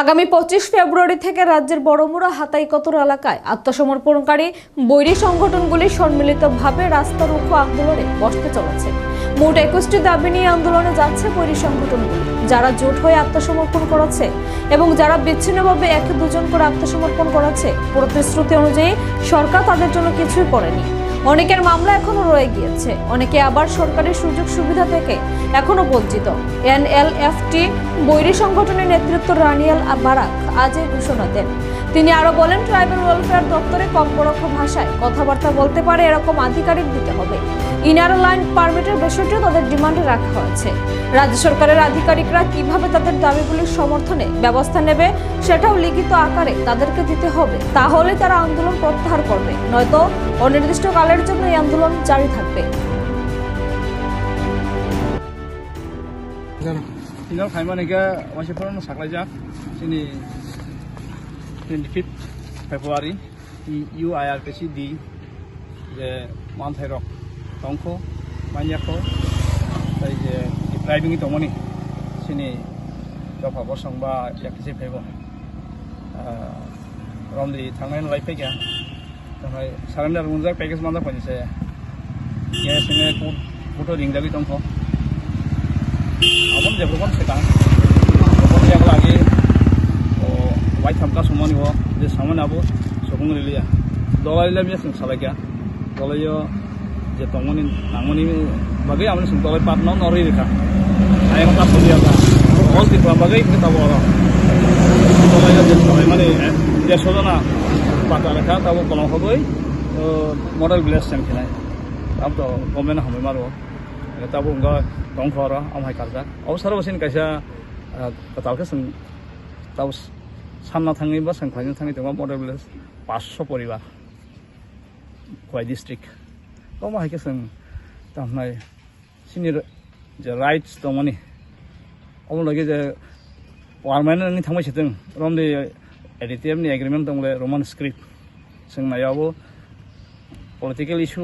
আগামী পঁচিশ ফেব্রুয়ারি থেকে রাজ্যের বড়মুড়া হাতাইকতর এলাকায় আত্মসমর্পণকারী বৈরী সংগঠনগুলি সম্মিলিতভাবে রাস্তা রুখো আন্দোলনে বসতে চলেছে। মোট একুশটি দাবি নিয়ে আন্দোলনে যাচ্ছে বৈরী সংগঠনগুলি, যারা জোট হয়ে আত্মসমর্পণ করেছে এবং যারা বিচ্ছিন্নভাবে এক দুজন করে আত্মসমর্পণ করেছে। প্রতিশ্রুতি অনুযায়ী সরকার তাদের জন্য কিছুই করেনি। অনেকের মামলা এখনও রয়ে গিয়েছে। অনেকে আবার সরকারের সুযোগ সুবিধা থেকে এখনও বঞ্চিত। এনএলএফটি বৈরি সংগঠনের নেতৃত্ব রানিয়াল বারাক আজ এই ঘোষণা দেন। তিনি আরও বলেন, ট্রাইবাল ওয়েলফেয়ার দপ্তরে কম পরোক্ষ ভাষায় কথাবার্তা বলতে পারে, এরকম আধিকারিক দিতে হবে। ইনার লাইন পারমিটের বিষয়টিও তাদের ডিমান্ডে রাখা হয়েছে। রাজ্য সরকারের আধিকারিকরা কীভাবে তাদের দাবিগুলির সমর্থনে ব্যবস্থা নেবে সেটাও লিখিত আকারে তাদেরকে দিতে হবে। তাহলে তারা আন্দোলন প্রত্যাহার করবে। নয়তো অনির্দিষ্টকালের জন্য এই আন্দোলন জারি থাকবে। Saklaja sini 25 February di UIRPC di je Manthai Rock Tongko Manyako tai je driving itu moni sini dapa bosong ba yakisi pego rom di tangai lai pega tangai surrender munjak package manda pani se ya sini put puto ring dagi tongko abon je program sekarang program yang lagi oh white hamka semua nih wo je sama nabo sokong যে tongoni tangoni bagai amne sung tawai pat non ori ka ayam tap dia ka all ti bagai ke tawo ora tawai je tawai mane je sojana পাতা রেখা তাবো কলম হবই model glass chain খেলাই। তাব তো গমেন হামই মারো তাবো উঙ্গা টং খর আমহাই কারজা অবসর বসিন কাইসা তালকে সং তাও সামনা থাঙি বা সাংখ্লাইনি থাঙি তোমার মডেল গ্লাস পাঁচশো পরিবার খোয়াই ডিস্ট্রিক্ট तो माहायके जों तामनाय सिनि जे राइट्स दङनि अमलगे जे पार्मानेन्टनि थांबाय थादों रमनि एडिटिभनि एग्रिमेन्ट दंले रमान स्क्रिप्ट जों नायावबो पलिटिकेल इस्यु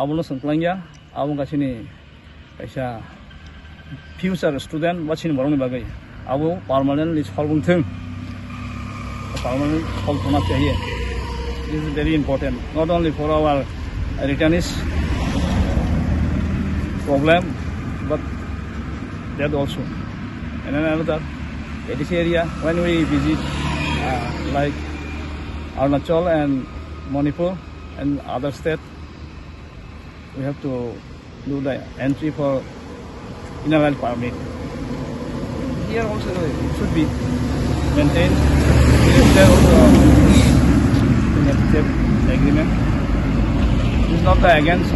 आबोनो सोंख्लांया आबो गासिनि खायसा फिउचार स्टुडेन्ट बा सिनि बरंनि बागै आबो पार्मानेन्टलि सल्भ थों पार्मानेन्ट सल्भ होना चाहिए this is very important not only for our return is problem but that also. And then another in this area when we visit uh, like Arunachal and Manipur and other state we have to do the entry for inner oil permit. Here also it should be maintained. There also uh, agreement This is not the against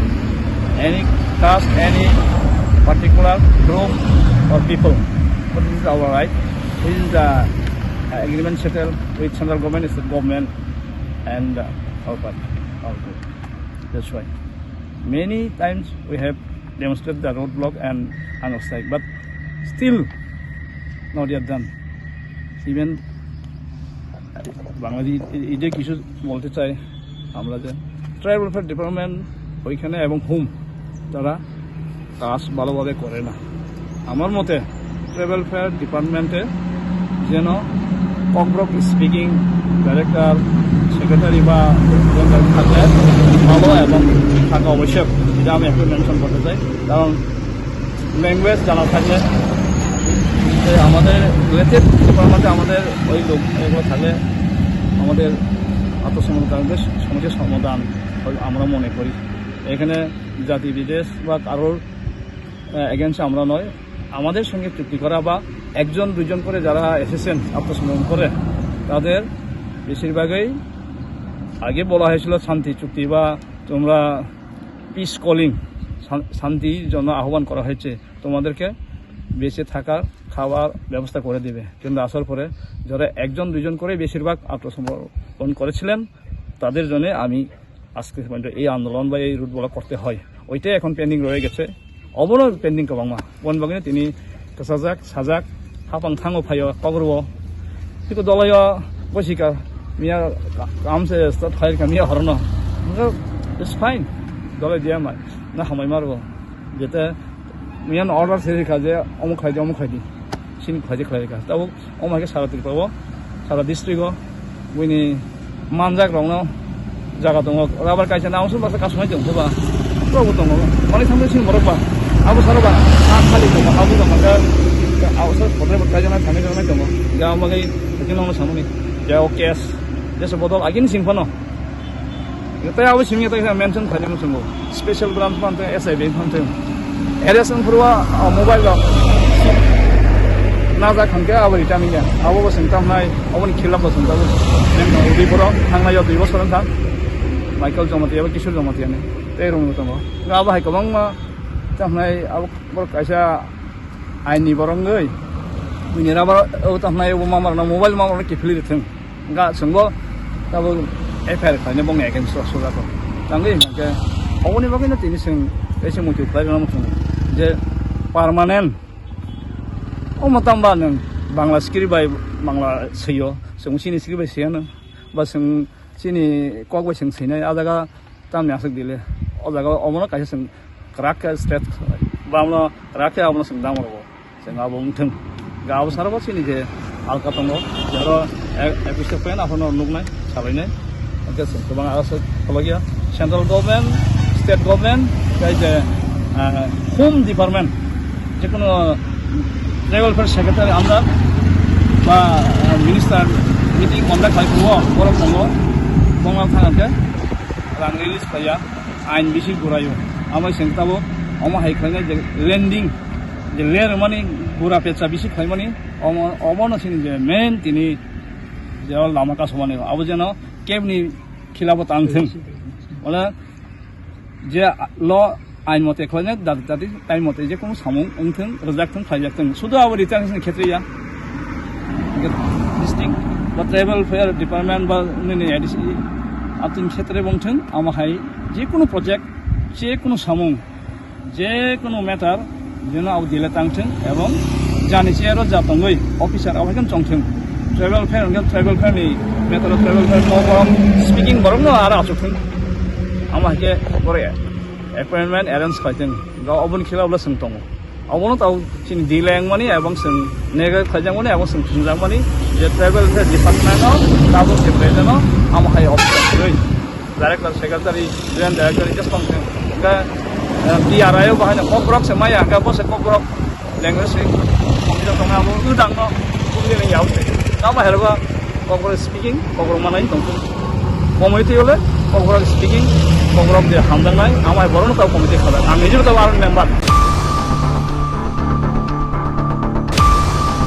any caste, any particular group or people. But this is our right. This is the agreement settled with central government, is the government and uh, our party, our group. That's why many times we have demonstrated the roadblock and hunger strike, but still not yet done. Even Bangladesh এটাই কিছু বলতে চাই আমরা যে tribe welfare department ওইখানে এবং home, তারা কাজ ভালোভাবে করে না। আমার মতে ট্রাইব ওয়েলফেয়ার ডিপার্টমেন্টে যেন ককব্রক স্পিকিং ডাইরেক্টর সেক্রেটারি বা থাকলে ভালো এবং থাকা আবশ্যক। এটা আমি একটু মেনশন করতে চাই। কারণ ল্যাঙ্গুয়েজ জানা থাকলে আমাদের রিলেটেড ডিপার্টমেন্টে আমাদের ওই লোক এগুলো থাকলে আমাদের আত্মসমর্পণকারীদের সমস্যার সমাধান। আমরা মনে করি। এখানে জাতি বিদেশ বা কারোর এগেন্সে আমরা নয়। আমাদের সঙ্গে চুক্তি করা বা একজন দুজন করে যারা এসেছেন, আত্মসমর্পণ করে, তাদের বেশিরভাগই আগে বলা হয়েছিল শান্তি চুক্তি বা তোমরা পিস কলিং শান্তির জন্য আহ্বান করা হয়েছে। তোমাদেরকে বেঁচে থাকার, খাওয়ার ব্যবস্থা করে দিবে। কিন্তু আসার পরে যারা একজন দুজন করে বেশিরভাগ আত্মসমর্পণ করেছিলেন, তাদের জন্য আমি আজকে পর্যন্ত এই আন্দোলন বা এই রুট করতে হয়। ওইটাই এখন পেন্ডিং রয়ে গেছে। অবনো পেন্ডিং কবাংমা বন বাগিনে তিনি সাজাক সাজাক, হাপাং থাঙো ফাইও কগরব। কিন্তু দলয় বসিকা মিয়া কামসে ফাইল কামিয়া হরন ইটস ফাইন দলে দিয়া মাই না হামাই মারব যেতে মিয়ান অর্ডার সেরিখা যে, অমুক খাইদি অমুক খাইদি sin khwaje khlai ka tabo oma ke sara tirpawo sara district o wini manjak rongno kaisa na usul basa kasumai dong ba probo dong mani sampai sin morok ba abu sara ba ha khali dong abu dong ga awsar pore ba kaisa na thani dong dong ga magai tin nong samuni ja o kes jesa bodol agin sing pano তাই আবার সিমিয়ে তাই mention খালি মুসুম special branch পান্তে S I বেন পান্তে এরেসন ফুরুয়া মোবাইল না যা খানকে আবার রিটার্নিং আবো বসেন তামনাই আবনি খেলা বসেন তাবো উদি বড় থাংনায় দুই বছর থাং Michael Jomatia ba Kishore Jomatia ne te rong to ma ga ba hai ka bang ma tam nai ab bor kaisa ai ni borong gei ni ra ba o tam nai bo ma mar na mobile ma mar ki phili theng ga sangbo ta bo FR khane bong ek en so so ga to tang ge ma ke awoni ba ge na tini sing ese mo tu phai na mo je permanent o ma tam ba nang Bangla script by Bangla সৈয় সঙ্গে সিনি script by সেয়া নং বা সঙ্গে chini kogwa shing sine adaga tam nyasak dile adaga omona kaisa sing rakya stet bamna rakya omona sing damar go sing abo ungtheng ga abo sarbo chini je alka tongo jaro episode pen ahono nugnai sabaine oke sing kubang arasok kologia central government state government kai je home department যে কোনো লেভেলফের secretary আমরা বা minister meeting conduct হয় করব করব বঙ্গা খানাতে রাঙ্গিলিস পাইয়া আইন বিশি ঘুরাইও। আমি সেন্তাবো আমার হাইখানে যে লেন্ডিং, যে লের মানে ঘুরা পেঁচা বেশি খাই মানে অমন আছে যে মেন তিনি যে লামা কাছ মানে আবু যেন কেমনি খিলাব টানছেন বলে যে ল আইন মতে এখানে দাদি দাদি টাইম মতে যে কোনো সামুং ওংথেন রোজাকথেন খাইজাকথেন শুধু আবার রিটার্ন ক্ষেত্রে ইয়া। ডিস্ট্রিক্ট बा ডিপার্টমেন্ট फेयार डिपार्टमेन्ट बा ক্ষেত্রে বলছেন आथिं যে কোনো প্রজেক্ট जिखुनु प्रजेक्ट जिखुनु सामुं কোনো ম্যাটার যেন আবু দিলে তাংছেন এবং জানিছে আরও যাতঙ্গই অফিসার আমাকে চংছেন। ট্রাইবেল ফেয়ার অনেক ট্রাইবেল ফেয়ার নেই মেতর ট্রাইবেল ফেয়ার বরং স্পিকিং বরং না আর আসুন আমাকে করে অ্যাপয়েন্টমেন্ট অ্যারেঞ্জ খাইতেন অবন খেলা বলে সঙ্গে अवनो ताउ चिन दिलायंग माने एवं सं नेगा खजांग माने एवं सं खजांग माने जे ट्रैवल से डिपार्टमेंट नो ताबो से प्रेजेंट नो हम हाई ऑफिस रोई डायरेक्ट लर सेक्रेटरी जन डायरेक्टर जस्ट कम से का पीआर आयो बहाने कोक्रक से माया का बस कोक्रक लैंग्वेज से हम जो तंगा वो उ दांग नो कुले ने याउ से ताबो हेरबा कोक्रक स्पीकिंग कोक्रक मानाई तंग কমিটি হলে কোকরক স্পিকিং কোকরক দিয়ে হামদান নাই আমার বরণ তাও কমিটি খেলা আমি নিজেও তাও আর মেম্বার